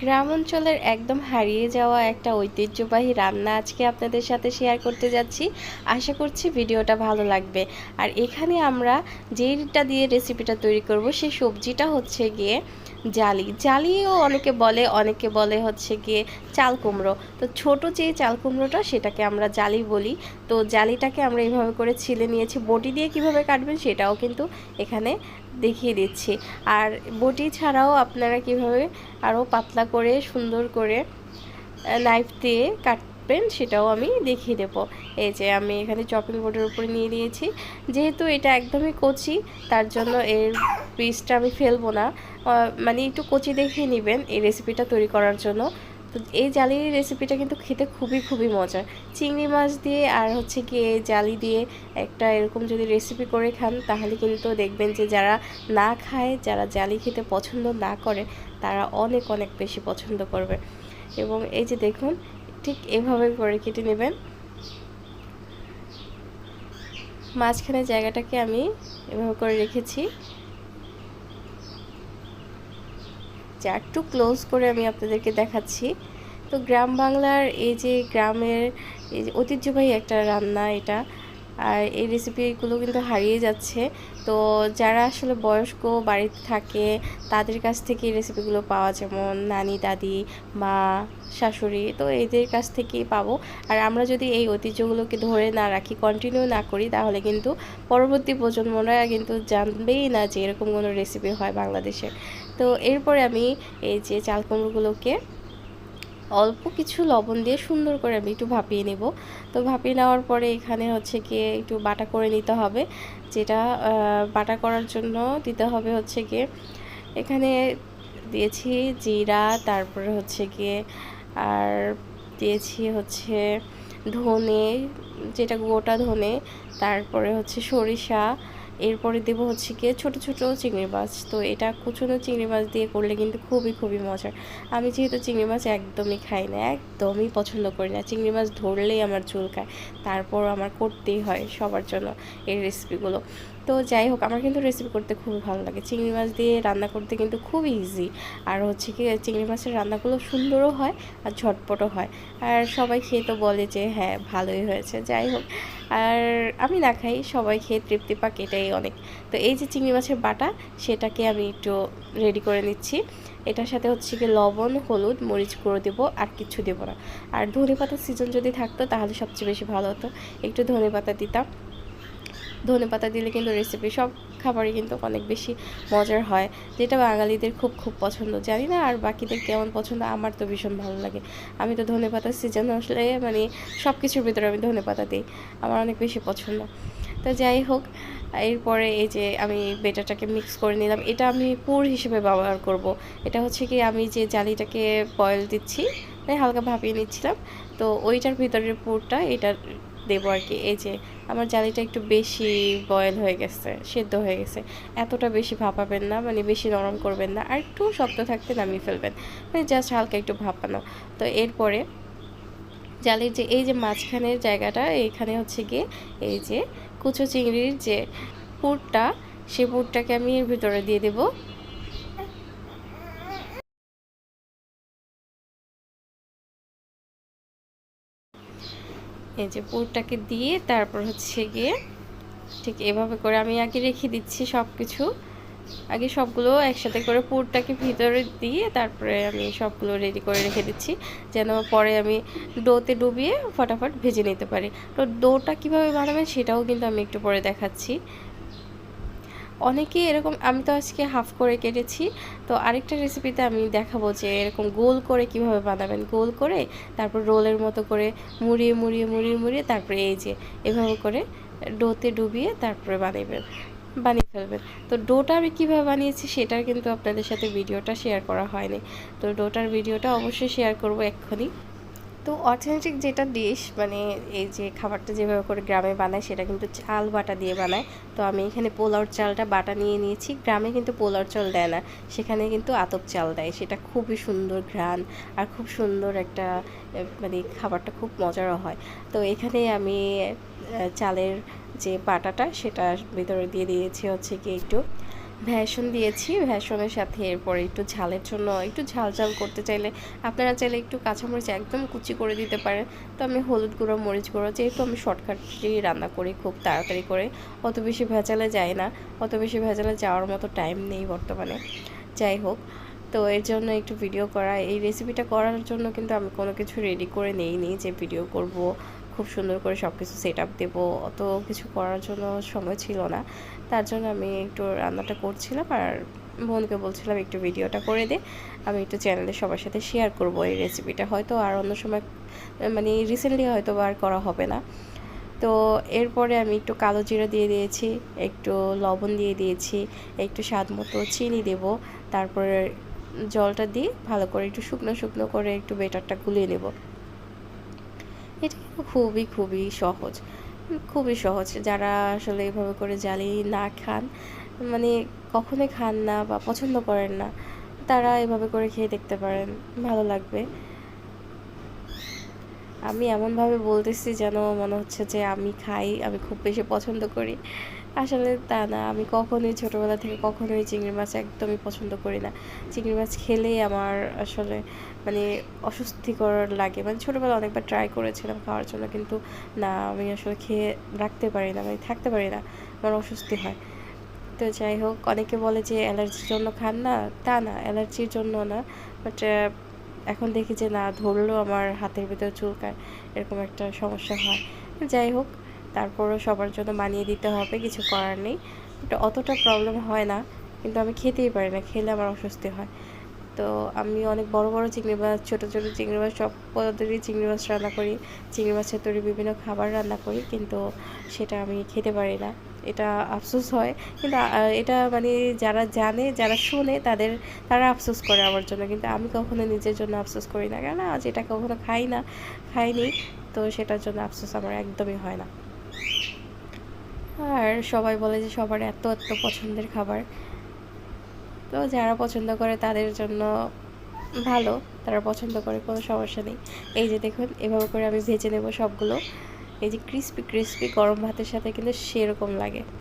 গ্রাম অঞ্চলের একদম হারিয়ে যাওয়া একটা ঐতিহ্যবাহী রান্না আজকে আপনাদের সাথে শেয়ার করতে যাচ্ছি। আশা করছি ভিডিওটা ভালো লাগবে। আর এখানে আমরা যেইটা দিয়ে রেসিপিটা তৈরি করব সেই সবজিটা হচ্ছে গিয়ে জালি। জালিও অনেকে বলে অনেকে বলে হচ্ছে গিয়ে চাল কুমড়ো। তো ছোট যে চাল কুমড়োটা, সেটাকে আমরা জালি বলি। তো জালিটাকে আমরা এইভাবে করে ছিলে নিয়েছি। বটি দিয়ে কীভাবে কাটবেন, সেটাও কিন্তু এখানে দেখিয়ে দিচ্ছি। আর বটি ছাড়াও আপনারা কীভাবে আরও পাতলা করে, সুন্দর করে নাইফ দিয়ে কাটবেন সেটাও আমি দেখিয়ে দেবো। এই যে আমি এখানে চপিং বোর্ডের উপরে নিয়ে নিয়েছি। যেহেতু এটা একদমই কচি, তার জন্য এর পিসটা আমি ফেলব না। মানে একটু কচি দেখিয়ে নেবেন এই রেসিপিটা তৈরি করার জন্য। তো এই জালির রেসিপিটা কিন্তু খেতে খুবই খুবই মজার। চিংড়ি মাছ দিয়ে আর হচ্ছে কি জালি দিয়ে একটা এরকম যদি রেসিপি করে খান, তাহলে কিন্তু দেখবেন যে যারা না খায়, যারা জালি খেতে পছন্দ না করে, তারা অনেক অনেক বেশি পছন্দ করবে। এবং এই যে দেখুন, ঠিক এভাবে করে কেটে নেবেন। মাঝখানে জায়গাটাকে আমি এভাবে করে রেখেছি। একটু ক্লোজ করে আমি আপনাদেরকে দেখাচ্ছি। তো গ্রাম বাংলার এই যে গ্রামের এই যে ঐতিহ্যবাহী একটা রান্না এটা, আর এই রেসিপিগুলো কিন্তু হারিয়ে যাচ্ছে। তো যারা আসলে বয়স্ক বাড়িতে থাকে, তাদের কাছ থেকে এই রেসিপিগুলো পাওয়া যেমন নানি, দাদি, মা, শাশুড়ি, তো এদের কাছ থেকেই পাবো। আর আমরা যদি এই ঐতিহ্যগুলোকে ধরে না রাখি কন্টিনিউ না করি, তাহলে কিন্তু পরবর্তী প্রজন্মরা কিন্তু জানবেই না যে এরকম কোনো রেসিপি হয় বাংলাদেশে। তো এরপরে আমি এই যে চাল কুমড়োগুলোকে অল্প কিছু লবণ দিয়ে সুন্দর করে আমি একটু ভাপিয়ে নেব। তো ভাপিয়ে নেওয়ার পরে এখানে হচ্ছে গিয়ে একটু বাটা করে নিতে হবে। যেটা বাটা করার জন্য দিতে হবে হচ্ছে গিয়ে এখানে দিয়েছি জিরা, তারপরে হচ্ছে গিয়ে আর দিয়েছি হচ্ছে ধনে, যেটা গোটা ধনে, তারপরে হচ্ছে সরিষা এরপরে দেব হচ্ছে গিয়ে ছোটো ছোটো চিংড়ি মাছ। তো এটা কুচুনো চিংড়ি মাছ দিয়ে করলে কিন্তু খুবই খুবই মজার। আমি যেহেতু চিংড়ি মাছ একদমই খাই না, একদমই পছন্দ করি না। চিংড়ি মাছ ধরলেই আমার চুলকায় তারপর আমার করতেই হয় সবার জন্য এই রেসিপিগুলো তো যাই হোক, আমার কিন্তু রেসিপি করতে খুবই ভালো লাগে। চিংড়ি মাছ দিয়ে রান্না করতে কিন্তু খুব ইজি আর হচ্ছে কি, চিংড়ি মাছের রান্নাগুলো সুন্দরও হয় আর ঝটপটও হয়। আর সবাই খেয়ে তো বলে যে হ্যাঁ ভালোই হয়েছে। যাই হোক, আর আমি না খাই, সবাই খেয়ে তৃপ্তি পাক, এটাই অনেক। তো এই যে চিংড়ি মাছের বাটা, সেটাকে আমি একটু রেডি করে নিচ্ছি। এটার সাথে হচ্ছে কি, লবণ, হলুদ, মরিচ গুঁড়ো দেবো আর কিছু দেবো না। আর ধনে পাতার সিজন যদি থাকতো, তাহলে সবচেয়ে বেশি ভালো হতো। একটু ধনে পাতা দিতাম। ধনে পাতা দিলে কিন্তু রেসিপি সব খাবারই কিন্তু অনেক বেশি মজার হয়। যেটা বাঙালিদের খুব খুব পছন্দ। জানি না আর বাকিদের কেমন পছন্দ, আমার তো ভীষণ ভালো লাগে। আমি তো ধনে পাতার সিজন আসলে মানে সব কিছুর ভিতরে আমি ধনে পাতা দিই। আমার অনেক বেশি পছন্দ। তো যাই হোক, এরপরে এই যে আমি বেটাটাকে মিক্স করে নিলাম। এটা আমি পুর হিসেবে ব্যবহার করব। এটা হচ্ছে কি, আমি যে জালিটাকে বয়েল দিচ্ছি তাই হালকা ভাপিয়ে নিচ্ছিলাম, তো ওইটার ভিতরের পুরটা এটা দেবো আর কি। এই যে আমার জালিটা একটু বেশি বয়েল হয়ে গেছে, সেদ্ধ হয়ে গেছে। এতটা বেশি ভাপাবেন না মানে বেশি নরম করবেন না, আর একটু শক্ত থাকতে নামিয়ে ফেলবেন। মানে জাস্ট হালকা একটু ভাপানো। তো এরপরে জালির যে এই যে মাঝখানের জায়গাটা এইখানে হচ্ছে গিয়ে এই যে কুচো চিংড়ির যে পুরটা সেই পুরটাকে আমি এর ভিতরে দিয়ে দেবো। এই যে পুরটাকে দিয়ে তারপর হচ্ছে গিয়ে ঠিক এভাবে করে আমি আগে রেখে দিচ্ছি সব কিছু আগে সবগুলো একসাথে করে পুরটাকে ভিতরে দিয়ে তারপরে আমি সবগুলো রেডি করে রেখে দিচ্ছি, যেন পরে আমি ডোতে ডুবিয়ে ফটাফট ভেজে নিতে পারি। তো ডোটা কীভাবে বানাবেন সেটাও কিন্তু আমি একটু পরে দেখাচ্ছি। অনেকেই এরকম, আমি তো আজকে হাফ করে কেটেছি। তো আরেকটা রেসিপিতে আমি দেখাবো যে এরকম গোল করে কীভাবে বানাবেন। গোল করে তারপর রোলের মতো করে মুড়িয়ে মুড়িয়ে মুড়িয়ে মুড়িয়ে তারপরে এই যে এভাবে করে ডোতে ডুবিয়ে তারপরে বানাবেন বানিয়ে ফেলবেন। তো ডোটা আমি কীভাবে বানিয়েছি সেটার কিন্তু আপনাদের সাথে ভিডিওটা শেয়ার করা হয়নি। তো ডোটার ভিডিওটা অবশ্যই শেয়ার করব এক্ষুনি। তো অথেন্টিক যেটা ডিশ মানে এই যে খাবারটা যেভাবে করে গ্রামে বানায় সেটা কিন্তু চাল বাটা দিয়ে বানায়। তো আমি এখানে পোলাওর চালটা বাটা নিয়ে নিয়েছি। গ্রামে কিন্তু পোলাওর চাল দেয় না, সেখানে কিন্তু আতপ চাল দেয়। সেটা খুবই সুন্দর ঘ্রাণ আর খুব সুন্দর একটা মানে খাবারটা খুব মজারও হয়। তো এখানে আমি চালের যে বাটাটা সেটা ভিতরে দিয়ে দিয়েছি হচ্ছে কি একটু ভ্যাসন দিয়েছি, ভ্যাসনের সাথে এরপরে একটু ঝালের জন্য একটু ঝাল ঝাল করতে চাইলে আপনারা চাইলে একটু কাঁচামরিচ একদম কুচি করে দিতে পারেন। তো আমি হলুদ গুঁড়ো, মরিচ গুঁড়ো, যেহেতু আমি শর্টকাটটি রান্না করি খুব তাড়াতাড়ি করে, অত বেশি ভেজালে যায় না, অত বেশি ভেজালে যাওয়ার মতো টাইম নেই বর্তমানে। যাই হোক তো এর জন্য একটু ভিডিও করা। এই রেসিপিটা করার জন্য কিন্তু আমি কোনো কিছু রেডি করে নেইনি যে ভিডিও করব, খুব সুন্দর করে সব কিছু সেট আপ দেবো। অত কিছু করার জন্য সময় ছিল না। তার জন্য আমি একটু রান্নাটা করছিলাম আর বোনকে বলছিলাম একটু ভিডিওটা করে দে। আমি একটু চ্যানেলে সবার সাথে শেয়ার করব এই রেসিপিটা হয়তো আর অন্য সময় মানে রিসেন্টলি হয়তো আর করা হবে না। তো এরপরে আমি একটু কালো জিরা দিয়ে দিয়েছি, একটু লবণ দিয়ে দিয়েছি, একটু স্বাদ মতো চিনি দেব। তারপরে জলটা দিয়ে ভালো করে একটু শুকনো শুকনো করে একটু বেটারটা গুলিয়ে নেব। এটা কিন্তু খুবই খুবই সহজ। খুবই সহজ। যারা আসলে এভাবে করে জ্বালিয়ে না খান মানে কখনোই খান না বা পছন্দ করেন না, তারা এভাবে করে খেয়ে দেখতে পারেন। ভালো লাগবে। আমি এমনভাবে বলতেছি যেন মনে হচ্ছে যে আমি খাই, আমি খুব বেশি পছন্দ করি। আসলে তা না, আমি কখনোই ছোটোবেলা থেকে কখনোই চিংড়ি মাছ একদমই পছন্দ করি না। চিংড়ি মাছ খেলেই আমার আসলে মানে অস্বস্তিকর লাগে। মানে ছোটোবেলা অনেকবার ট্রাই করেছিলাম খাওয়ার জন্য, কিন্তু না, আমি আসলে খেয়ে রাখতে পারি না মানে থাকতে পারি না, আমার অস্বস্তি হয়। তো যাই হোক, অনেকে বলে যে অ্যালার্জির জন্য খান না, তা না, অ্যালার্জির জন্য না বাট এখন দেখি যে না, ধরলেও আমার হাতের ভিতরে চুলকায়, এরকম একটা সমস্যা হয়। যাই হোক তারপরও সবার জন্য বানিয়ে দিতে হবে, কিছু করার নেই। এটা অতটা প্রবলেম হয় না, কিন্তু আমি খেতেই পারি না, খেলে আমার অস্বস্তি হয়। তো আমি অনেক বড় বড় চিংড়ি মাছ, ছোটো ছোটো চিংড়ি মাছ, সব পদ্ধতির চিংড়ি মাছ রান্না করি। চিংড়ি মাছের তৈরি বিভিন্ন খাবার রান্না করি, কিন্তু সেটা আমি খেতে পারি না। এটা আফসোস হয়, কিন্তু এটা মানে যারা জানে, যারা শোনে, তাদের, তারা আফসোস করে আমার জন্য। কিন্তু আমি কখনো নিজের জন্য আফসোস করি না কেন যেটা কখনো খাই না, খাইনি, তো সেটার জন্য আফসোস আমার একদমই হয় না। আর সবাই বলে যে সবার এত এত পছন্দের খাবার। তো যারা পছন্দ করে তাদের জন্য ভালো, তারা পছন্দ করে কোনো সমস্যা নেই। এই যে দেখুন, এভাবে করে আমি ভেজে নেব সবগুলো। এই যে ক্রিস্পি ক্রিস্পি গরম ভাতের সাথে কিন্তু সেরকম লাগে।